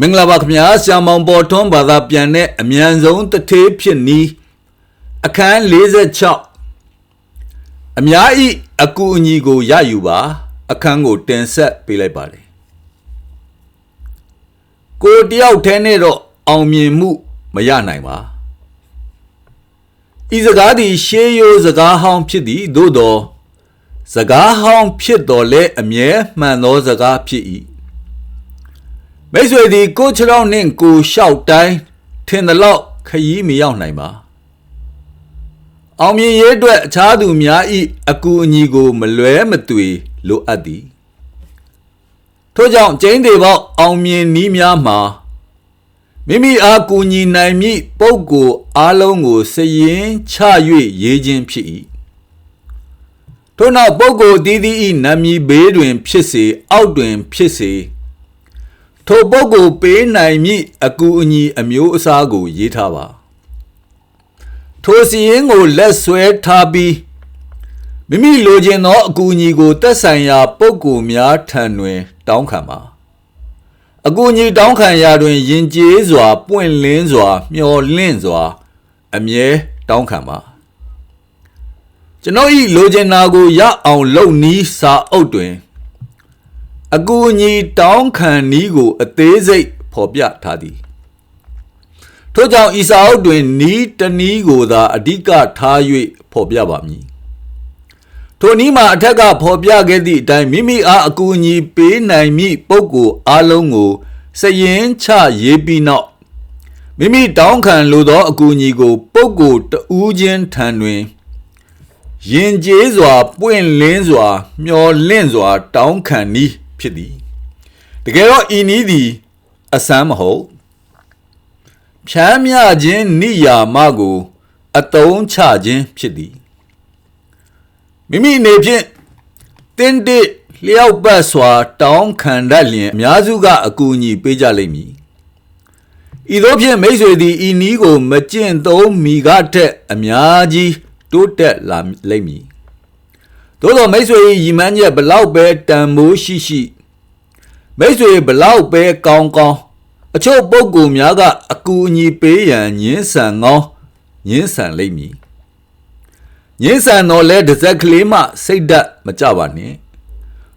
မင်္ဂလာပါခင်ဗျာဆရာမောင်ပေါ်ထွန်းဘာသာပြန်တဲ့အမြန်ဆုံးတထေးဖြစ်နီးအခန်း46အများဤအကူအညီကိုရယူပါအခန်းကိုတင်ဆက်ပေးလိုက်ပါလေကိုတယောက်တည်းနဲ့တော့အောင်မြင်မှုမရနိုင်ပါဤစကားသည်ရှေးရိုးစကားဟောင်းဖြစ်သည်သို့တော်စကားဟောင်းဖြစ်တော်လဲအမြဲမှန်သောစကားဖြစ်၏ မိတ်ဆွေသည်ကိုယ်ခြေထောက်နှင့်ကိုယ်လျှောက်တိုင်းထင်သလောက်ခရီးမရောက်နိုင်ပါအောင်မြင်ရေးအတွက်အခြားသူများဤအကူအညီကို မလွဲမသွေလိုအပ်သည်ထို့ကြောင့်ကျင်းသေးပေါက်အောင်မြင်နည်းများမှာမိမိအားကူညီနိုင်မည့်ပုဂ္ဂိုလ်အားလုံးကိုစည်ရင်ချ၍ရေးခြင်းဖြစ်၏ထို့နောက်ပုဂ္ဂိုလ်တည်တည်၏နာမည်ဘေးတွင် ဖြစ်စေအောက်တွင်ဖြစ်စေ ထိုပုဂ္ဂိုလ်ပေးနိုင်မည့်အကူအညီအမျိုးအစားကို ရေးထားပါထိုစီရင်ကိုလက်ဆွဲထားပြီးမိမိလိုချင်သောအကူအညီကိုတက်ဆိုင်ရာပုဂ္ဂိုလ်များထံတွင် တောင်းခံပါအကူအညီတောင်းခံရာတွင်ယဉ်ကျေးစွာ ပွင့်လင်းစွာ မျှော်လင့်စွာ အမြဲတောင်းခံပါကျွန်တော်ဤလိုချင်တာကိုရအောင်လုပ်နီးစာအုပ်တွင် အကူအညီတောင်းခံနည်းကို အသေးစိတ်ဖော်ပြထားသည်ထို့ကြောင့်ဤစာအုပ်တွင်နီးတနည်းကိုသာအဓိကထား၍ဖော်ပြပါမည်ထိုနည်းမှာအထက်ကဖော်ပြခဲ့သည့်အတိုင်းမိမိအားအကူအညီပေးနိုင်မည့်ပုဂ္ဂိုလ်အလုံးကိုစရင်ချရေးပြီးနောက်မိမိတောင်းခံလိုသောအကူအညီကိုပုဂ္ဂိုလ်တဦးချင်းထံတွင်ယဉ်ကျေးစွာ ပွင့်လင်းစွာ မျော်လင့်စွာ တောင်းခံနည်း ဖြစ်သည်တကယ်တော့ဤနည်းသည်အစမ်းမဟုတ်ဖြမ်းမြခြင်းနိယာမကို အတုံးချခြင်းဖြစ်သည်မိမိအနေဖြင့်တင်းတစ်လျောက်ပတ်စွာ တောင်းခံတတ်လျင်အများစုကအကူအညီပေးကြလိမ့်မည်ဤသို့ဖြင့်မိတ်ဆွေသည်ဤနီးကို မကျင့်သုံးမိကထက်အများကြီးတိုးတက်လာလိမ့်မည်သို့သောမိတ်ဆွေ၏ရည်မှန်းချက်ဘလောက်ပဲတန်မိုးရှိရှိ မိတ်ဆွေဘလောက်ပဲကောင်းကောင်းအချို့ပုဂ္ဂိုလ်များကအကူအညီပေးရန်ညင်းဆန်ကောင်းညင်းဆန်လိမ့်မည်ညင်းဆန်တော့လဲတစ်စက်ကလေးမှ စိတ်ဓာတ်မကြပါနဲ့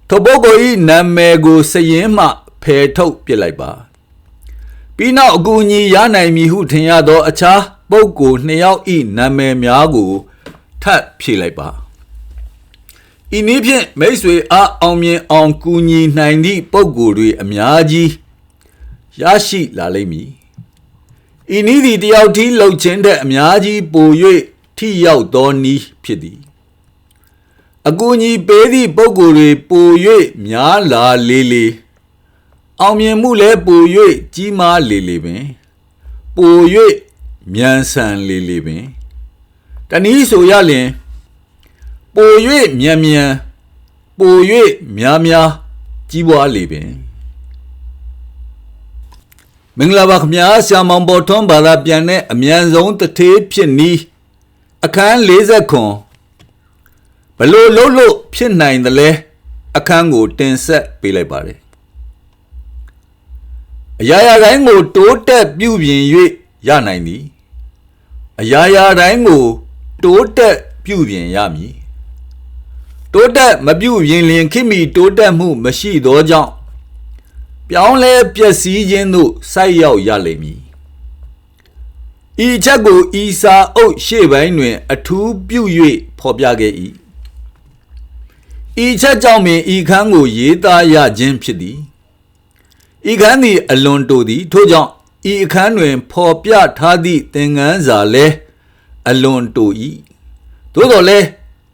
ထိုပုဂ္ဂိုလ်၏နာမည်ကိုစရင်မှဖယ်ထုတ်ပြစ်လိုက်ပါပြီးနောက်အကူအညီရနိုင်မည်ဟုထင်ရသော အခြားပုဂ္ဂိုလ်နှစ်ယောက်၏နာမည်များကိုထပ်ဖြည့်လိုက်ပါ ဤနည်းဖြင့်မိတ်ဆွေအားအောင်မြင်အောင်ကူညီနိုင်သည့်ပုဂ္ဂိုလ်တွေအများကြီးရရှိလာလိမ့်မည်ဤနည်းသည်တယောက်တည်းလှုပ်ခြင်းတဲ့အများကြီးပို၍ထိရောက်သောနည်းဖြစ်သည်အကူအညီပေးသည့်ပုဂ္ဂိုလ်တွေပို၍များလာလေလေအောင်မြင်မှုလည်းပို၍ကြီးမားလေလေပင်ပို၍မြန်ဆန်လေလေပင်တနည်းဆိုရလျင် ပို၍မြန်မြန်ပို၍များများကြီးပွားလေပင်မင်္ဂလာပါခင်ဗျာဆရာမောင်ပေါ်ထွန်းဘာသာပြန်တဲ့အမြန်ဆုံးတထေးဖြစ်နီးအခန်း40ခွန်ဘလို့လှုပ်လို့ဖြစ်နိုင်တယ်လဲအခန်းကိုတင်ဆက်ပေးလိုက်ပါတယ်အရာရာတိုင်းကိုတိုးတက်ပြုပြင်၍ရနိုင်သည်အရာရာတိုင်းကိုတိုးတက်ပြုပြင်ရမည် တိုးတက်မပြုပြင်လင်ခိမိတိုးတက်မှုမရှိသောကြောင့်ပြောင်းလဲပျက်စီးခြင်းသို့ဆိုက်ရောက်ရလိမ့်မည်ဤချက်ကိုဤစာအုပ်ရှေ့ပိုင်းတွင် အထူးပြု၍ဖော်ပြခဲ့၏ဤချက်ကြောင့်ပင်ဤခန်းကိုရေးသားရခြင်းဖြစ်သည်ဤခန်းသည်အလွန်တိုသည်ထို့ကြောင့်ဤအခန်းတွင် ဖော်ပြထားသည့်သင်ခန်းစာလည်းအလွန်တို၏သို့တော်လည်း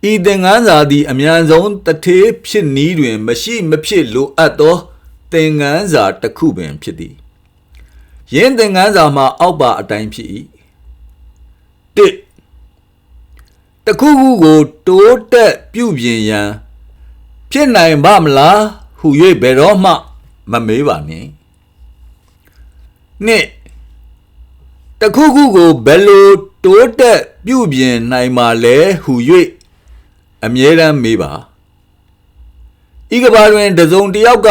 ဤသင်ခန်းစာသည်အမြန်ဆုံးတထေးဖြစ်နည်းတွင် မရှိမဖြစ်လိုအပ်သောသင်ခန်းစာတစ်ခုပင်ဖြစ်သည်ယင်းသင်ခန်းစာမှာ အောက်ပါအတိုင်းဖြစ်၏တစ်တခုခုကိုတိုးတက်ပြုပြင်ရန်ဖြစ်နိုင်ပါမလားဟု၍ဘယ်တော့မှမမေးပါနှင့်နှစ်တခုခုကိုဘယ်လိုတိုးတက်ပြုပြင်နိုင်မှာလဲဟု၍ အမြဲတမ်းမေးပါဤကဘာတွင်တစုံတစ်ယောက်က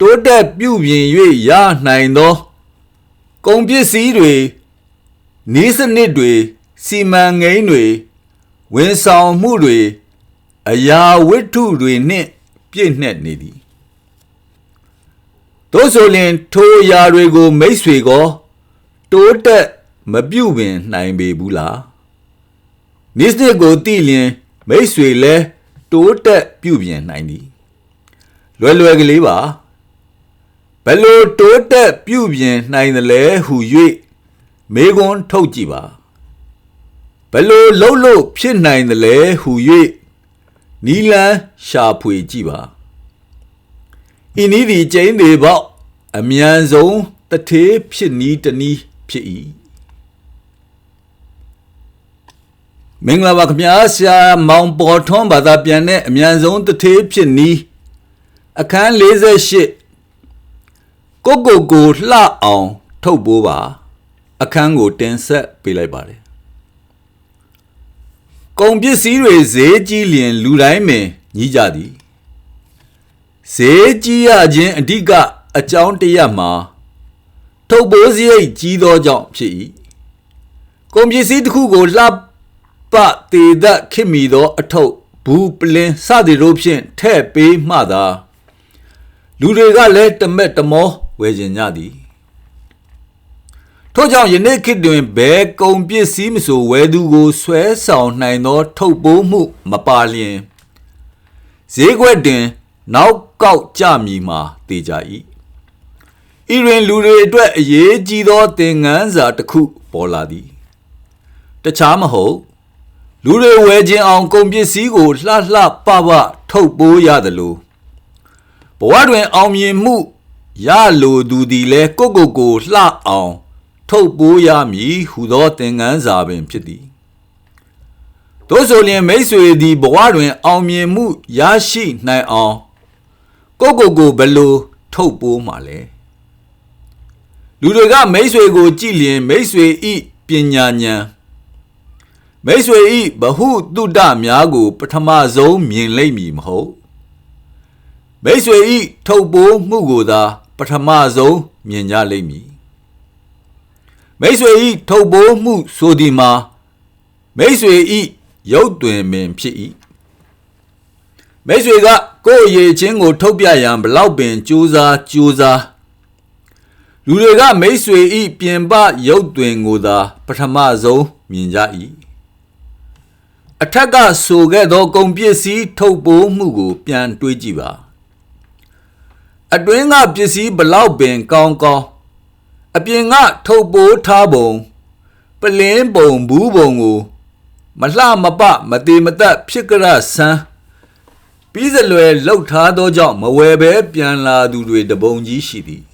တိုးတက်ပြုပြင်၍ရနိုင်သောကုန်ပစ္စည်းတွေနေစနစ်တွေစီမံကိန်းတွေဝန်ဆောင်မှုတွေအရာဝတ္ထုတွေနှင့်ပြည့်နှက်နေသည်တို့ဆိုလျင်ထိုအရာတွေကိုမိတ်ဆွေကောတိုးတက်မပြုတ်ပင်နိုင်ပေဘူးလားနိစ္စကိုတိလျင် မိတ်ဆွေလဲတိုးတက်ပြုတ်ပြင်နိုင်သည်လွယ်လွယ်ကလေးပါဘယ်လိုတိုးတက်ပြုတ်ပြင်နိုင်သလဲဟု၍မေကွန်းထုတ်ကြည့်ပါဘယ်လိုလှုပ်လို့ဖြစ်နိုင်သလဲဟု၍နီလန်းရှာဖွေကြည့်ပါဤနည်းဒီကျင်းသေးပေါ့အမြန်ဆုံးတထေးဖြစ်နီးတနီးဖြစ်၏ မင်္ဂလာပါခင်ဗျာဆရာမောင်ပေါ်ထွန်းဘာသာပြန်တဲ့အမြန်ဆုံးတထေးဖြစ်နီးအခန်း48ကိုကိုကိုလှအောင်ထုတ်ပိုးပါ အခန်းကိုတင်ဆက်ပေးလိုက်ပါတယ်ကုန်ပစ္စည်းတွေဈေးကြီးလျင် လူတိုင်းပင်ညီးကြသည်ဈေးကြီးရခြင်းအဓိကအကြောင်းတရမှာထုတ်ပိုးစရိတ်ကြီးသောကြောင့်ဖြစ်၏ကုန်ပစ္စည်းတစ်ခုကိုလှ ပတေဒခင်မီသောအထုပ်ဘူးပလင်းစသည်တို့ဖြင့်ထဲ့ပေးမှသာလူတွေကလည်းတမက်တမောဝယ်ကျင်ကြသည်ထို့ကြောင့်ယနေ့ခေတ်တွင်ဘယ်ကုန်ပစ္စည်းမဆိုဝယ်သူကိုဆွဲဆောင်နိုင်သော ထုတ်ပိုးမှုမပါလျင်ဈေးကွက်တွင် နောက်ကောက်ကြမည်မှာတေကြ၏ဤတွင်လူတွေအတွက်အရေးကြီးသောသင်ခန်းစာတစ်ခုပေါ်လာသည် တခြားမဟုတ် လူတွေဝယ်ခြင်းအောင်ကုန်ပစ္စည်းကိုလှလှပပထုတ်ပိုးရသလိုဘဝတွင်အောင်မြင်မှုရလိုသူသည်လည်းကိုကိုကိုလှအောင် ထုတ်ပိုးရမည်ဟူသောသင်ခန်းစာပင်ဖြစ်သည်သို့ဆိုလျှင်မိတ်ဆွေသည်ဘဝတွင် အောင်မြင်မှုရရှိနိုင်အောင်ကိုကိုကိုဘယ်လိုထုတ်ပိုးမှာလဲလူတွေကမိတ်ဆွေကိုကြည်လျင်မိတ်ဆွေဤပညာဉာဏ် မိတ်ဆွေဤဘဟုတုတများကို ပထမဆုံးမြင်လိမ့်မည်မဟုတ်မိတ်ဆွေဤထုတ်ပိုးမှုကိုသာပထမဆုံးမြင်ကြလိမ့်မည်မိတ်ဆွေဤထုတ်ပိုးမှုဆိုသည်မှာမိတ်ဆွေဤရုပ်တွင်ပင်ဖြစ်၏မိတ်ဆွေကကိုယ့်အရေးချင်းကို ထုတ်ပြရန်ဘလောက်ပင်ကြိုးစားကြိုးစားလူတွေကမိတ်ဆွေဤပြင်ပရုပ်တွင်ကိုသာ ပထမဆုံးမြင်ကြ၏ အထက်ကဆိုခဲ့သောကုန်ပစ္စည်းထုတ်ပိုးမှုကို ပြန်တွေးကြည့်ပါအတွင်းကပစ္စည်းဘလောက်ပင်ကောင်းကောင်းအပြင်ကထုတ်ပိုးထားပုံပလင်းပုံဘူးပုံကိုမလှမပမတေမသက်ဖြစ်ကြရဆန်းပြီးစလွယ်လှုပ်ထားသောကြောင့်မဝယ်ဘဲပြန်လာသူတွေတပုံကြီးရှိသည်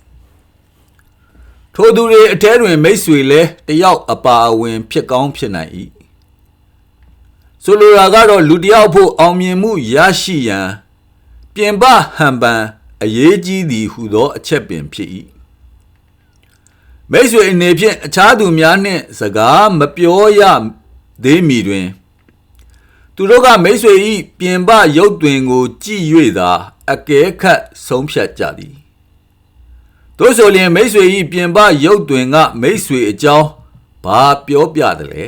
ထိုသူတွေအထဲတွင်မိတ်ဆွေလဲတယောက်အပါအဝင် ဖြစ်ကောင်းဖြစ်နိုင်၏ ဆိုလိုတာကတော့လူတယောက်ဖို့အောင်မြင်မှုရရှိရန်ပြင်ပဟန်ပန်အရေးကြီးသည်ဟုသောအချက်ပင်ဖြစ်၏မိတ်ဆွေအနေဖြင့်အခြားသူများနှင့်စကားမပြောရသေးမီတွင် သူတို့ကမိတ်ဆွေ၏ပြင်ပရုပ်တွင်ကို ကြည့်၍သာအကဲခတ်ဆုံးဖြတ်ကြသည်တို့ဆိုလျင်မိတ်ဆွေ၏ပြင်ပရုပ်တွင်ကမိတ်ဆွေအကြောင်းဘာပြောပြတယ်လဲ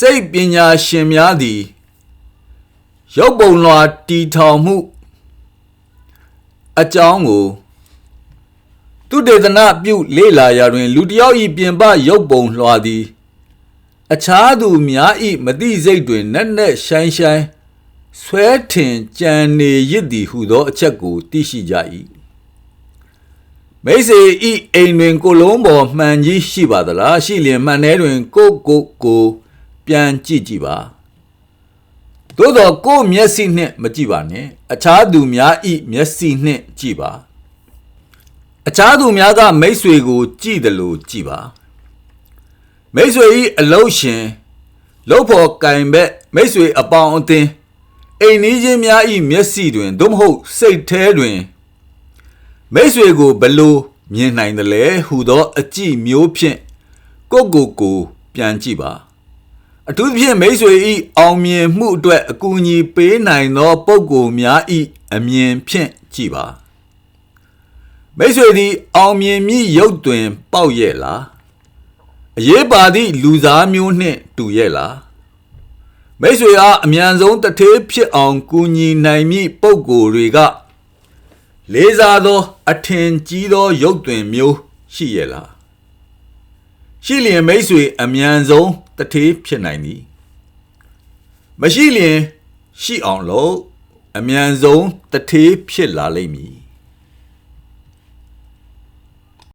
စိတ်ပညာရှင်များသည်ရုပ်ပုံလွှာတီထောင်မှုအကြောင်းကိုသူတေသနာပြုလေ့လာရာတွင် လူတယောက်၏ပြင်ပရုပ်ပုံလွှာသည် အခြားသူများ၏မတိစိတ်တွင်နက်နက်ရှိုင်းရှိုင်းဆွဲထင်ကြံနေရစ်သည်ဟုသော အချက်ကိုသိရှိကြ၏မိစေဤအိမ်တွင် ကိုလုံးပေါ်မှန်ကြီးရှိပါသလားရှိလျင်မှန်ထဲတွင် ကိုကိုကို ပြန်ကြည့်ကြည့်ပါသို့တော့ကိုမျက်စိနှင့်မကြည့်ပါနဲ့အခြားသူများဤမျက်စိနှင့်ကြည့်ပါအခြားသူများကမိတ်ဆွေကို ကြည့်တယ်လို့ကြည့်ပါမိတ်ဆွေဤအလုံးရှင်လှုပ်ဖို့ကင်ဘက်မိတ်ဆွေအပေါင်းအသင်းအိမ်နီးချင်းများဤမျက်စိတွင်သို့မဟုတ်စိတ်ထဲတွင်မိတ်ဆွေကိုဘလို့မြင်နိုင်တယ်လဲဟူသော အကြည့်မျိုးဖြင့်ကိုကိုကို ပြန်ကြည့်ပါ အထူးဖြင့်မိတ်ဆွေဤအောင်မြင်မှုအတွက်အကူအညီပေးနိုင်သောပုဂ္ဂိုလ်များဤအမြင်ဖြင့်ကြည့်ပါမိတ်ဆွေသည် အောင်မြင်မြည်ရုပ်တွင် ပေါက်ရဲ့လားအရေးပါသည့်လူစားမျိုးနှင့်တူရဲ့လားမိတ်ဆွေအားအမြန်ဆုံးတထေးဖြစ်အောင်ကူညီနိုင်မည့်ပုံကိုယ်တွေကလေးစားသော အထင်ကြီးသောရုပ်တွင်မျိုးရှိရဲ့လားရှိလျင်မိတ်ဆွေအမြန်ဆုံး တထေးဖြစ်နိုင်သည်မရှိလျင်ရှိအောင်လို့အမြန်ဆုံးတထေးဖြစ်လာလိမ့်မည်